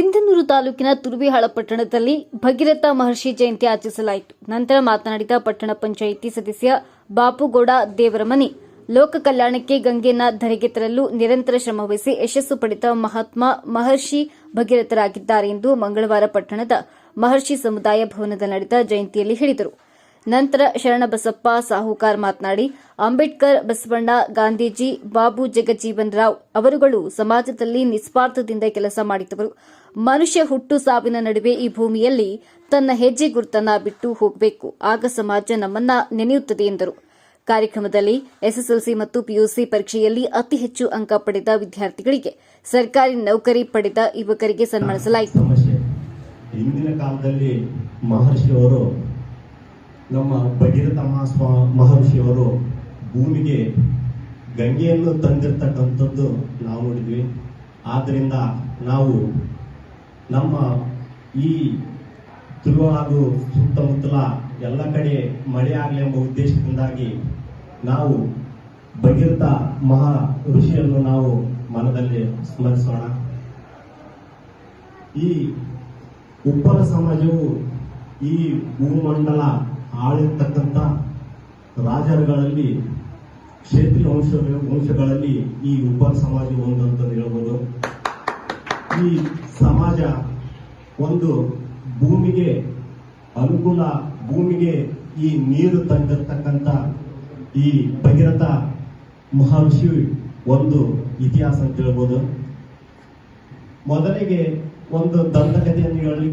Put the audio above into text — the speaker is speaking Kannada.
ಸಿಂಧನೂರು ತಾಲೂಕಿನ ತುರುವಿಹಾಳ ಪಟ್ಟಣದಲ್ಲಿ ಭಗೀರಥ ಮಹರ್ಷಿ ಜಯಂತಿ ಆಚರಿಸಲಾಯಿತು. ನಂತರ ಮಾತನಾಡಿದ ಪಟ್ಟಣ ಪಂಚಾಯಿತಿ ಸದಸ್ಯ ಬಾಪುಗೌಡ ದೇವರಮನಿ, ಲೋಕ ಕಲ್ಯಾಣಕ್ಕೆ ಗಂಗೆಯನ್ನ ಧರೆಗೆ ತರಲು ನಿರಂತರ ಶ್ರಮವಹಿಸಿ ಯಶಸ್ಸು ಪಡೆದ ಮಹಾತ್ಮ ಮಹರ್ಷಿ ಭಗೀರಥರಾಗಿದ್ದಾರೆ ಎಂದು ಮಂಗಳವಾರ ಪಟ್ಟಣದ ಮಹರ್ಷಿ ಸಮುದಾಯ ಭವನದಲ್ಲಿ ನಡೆದ ಜಯಂತಿಯಲ್ಲಿ ಹೇಳಿದರು. ನಂತರ ಶರಣಬಸಪ್ಪ ಸಾಹುಕಾರ್ ಮಾತನಾಡಿ, ಅಂಬೇಡ್ಕರ್, ಬಸವಣ್ಣ, ಗಾಂಧೀಜಿ, ಬಾಬು ಜಗಜೀವನ್ ರಾವ್ ಅವರುಗಳು ಸಮಾಜದಲ್ಲಿ ನಿಸ್ವಾರ್ಥದಿಂದ ಕೆಲಸ ಮಾಡಿದವರು. ಮನುಷ್ಯ ಹುಟ್ಟು ಸಾವಿನ ನಡುವೆ ಈ ಭೂಮಿಯಲ್ಲಿ ತನ್ನ ಹೆಜ್ಜೆ ಗುರುತನ್ನ ಬಿಟ್ಟು ಹೋಗಬೇಕು. ಆಗ ಸಮಾಜ ನಮ್ಮನ್ನ ನೆನೆಯುತ್ತದೆ ಎಂದರು. ಕಾರ್ಯಕ್ರಮದಲ್ಲಿ ಎಸ್ಎಸ್ಎಲ್ಸಿ ಮತ್ತು ಪಿಯುಸಿ ಪರೀಕ್ಷೆಯಲ್ಲಿ ಅತಿ ಹೆಚ್ಚು ಅಂಕ ಪಡೆದ ವಿದ್ಯಾರ್ಥಿಗಳಿಗೆ ಸರ್ಕಾರಿ ನೌಕರಿ ಪಡೆದ ಯುವಕರಿಗೆ ಸನ್ಮಾನಿಸಲಾಯಿತು. ನಮ್ಮ ಭಗೀರಥ ಮಹರ್ಷಿ ಮಹರ್ಷಿಯವರು ಭೂಮಿಗೆ ಗಂಗೆಯನ್ನು ತಂದಿರ್ತಕ್ಕಂಥದ್ದು ನಾವು ನೋಡಿದ್ವಿ. ಆದ್ದರಿಂದ ನಾವು ನಮ್ಮ ಈ ತುಳು ಹಾಗೂ ಸುತ್ತಮುತ್ತಲ ಎಲ್ಲ ಕಡೆ ಮಳೆ ಆಗಲಿ ಎಂಬ ಉದ್ದೇಶದಿಂದಾಗಿ ನಾವು ಭಗೀರಥ ಮಹಾ ಋಷಿಯನ್ನು ನಾವು ಮನದಲ್ಲಿ ಸ್ಮರಿಸೋಣ. ಈ ಉಪ್ಪರ ಸಮಾಜವು ಈ ಭೂಮಂಡಲ ಆಳಿರ್ತಕ್ಕಂಥ ರಾಜರುಗಳಲ್ಲಿ ಕ್ಷೇತ್ರ ವಂಶ, ವಂಶಗಳಲ್ಲಿ ಈ ಉಪ ಸಮಾಜ ಒಂದು ಅಂತ ಹೇಳ್ಬೋದು. ಈ ಸಮಾಜ ಒಂದು ಭೂಮಿಗೆ ಅನುಕೂಲ, ಭೂಮಿಗೆ ಈ ನೀರು ತಂದಿರ್ತಕ್ಕಂಥ ಈ ಭಗೀರಥ ಮಹರ್ಷಿ ಒಂದು ಇತಿಹಾಸ ಅಂತ ಹೇಳ್ಬೋದು. ಮೊದಲಿಗೆ ಒಂದು ದಂತಕಥೆಯನ್ನು ಹೇಳಿ